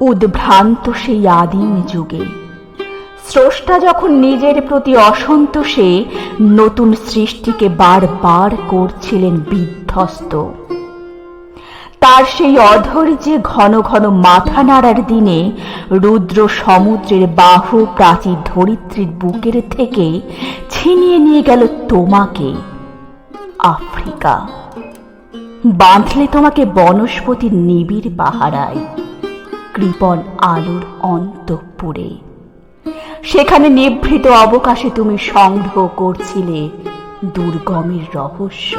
উদ্ভ্রান্ত সেই আদিম যুগে। স্রষ্টা যখন নিজের প্রতি অসন্তোষে, নতুন সৃষ্টিকে বারবার করছিলেন বিধ্বস্ত। তার সেই অধৈর্যে ঘন ঘন মাথা নাড়ার দিনে, রুদ্র সমুদ্রের বাহু প্রাচীর ধরিত্রীর বুকের থেকে ছিনিয়ে নিয়ে গেল তোমাকে, আফ্রিকা। বাঁধলে তোমাকে বনস্পতির নিবিড় পাহারায়। কৃপণ আলোর অন্তঃপুরে। সেখানে নিভৃত অবকাশে তুমি সংগ্রহ করছিলে দুর্গমের রহস্য।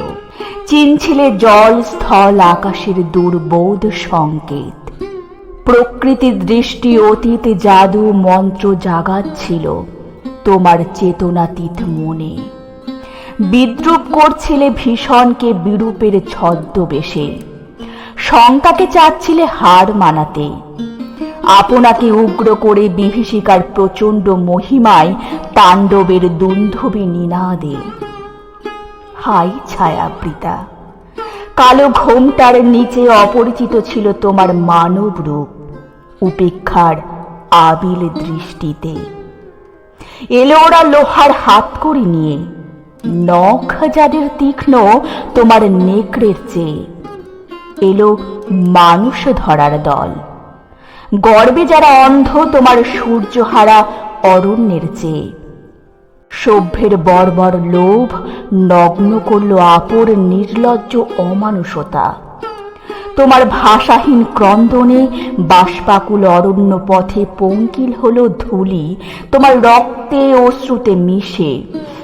চিনছিলে জল স্থল আকাশের দুর্বোধ সংকেত। প্রকৃতির দৃষ্টি অতীত জাদু মন্ত্র জাগাচ্ছিল তোমার চেতনাতীত মনে। বিদ্রুপ করছিলে ভীষণকে বিরূপের ছদ্মবেশে। শঙ্কাকে চাচ্ছিলে হার মানাতে। আপনাকে উগ্র করে বিভীষিকার প্রচণ্ড মহিমায় তাণ্ডবের দুন্ধবী নিনাদে। হাই ছায়াবৃতা, কালো ঘোমটার নিচে অপরিচিত ছিল তোমার মানব রূপ, উপেক্ষার আবিল দৃষ্টিতে। এলো ওরা লোহার হাত করে নিয়ে, নখ যাদের তীক্ষ্ণ তোমার নেকড়ের চেয়ে। এলো মানুষ ধরার দল। গর্বে যারা অন্ধ, তোমার সূর্যহারা অরণ্যের চেয়ে। সভ্যের বর্বর লোভ নগ্ন করল আপর নির্লজ্জ অমানুষতা। তোমার ভাষাহীন ক্রন্দনে বাষ্পাকুল অরণ্য পথে পঙ্কিল হলো ধুলি। তোমার রক্তে অশ্রুতে মিশে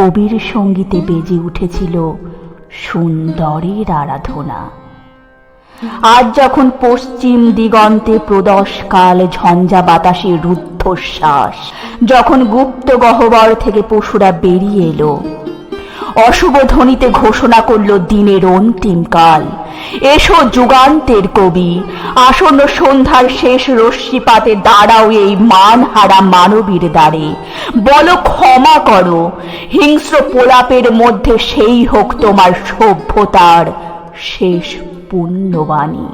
কবির সঙ্গীতে বেজে উঠেছিল সুন্দরের আরাধনা। আজ যখন পশ্চিম দিগন্তে প্রদশ কাল ঝঞ্ঝা বাতাসে রুদ্ধশ্বাস, যখন গুপ্ত গহ্বর থেকে পশুরা বেরিয়ে এলো অশুভ ধ্বনিতে ঘোষণা করল দিনের অন্তিম কাল। এসো যুগান্তের কবি, আসন্ন সন্ধ্যার শেষ রশ্মিপাতে দাঁড়াও এই মানহারা মানবীর দ্বারে। বলো ক্ষমা করো, হিংস্র পোলাপের মধ্যে সেই হোক তোমার সভ্যতার শেষ পুণ্যবাণী।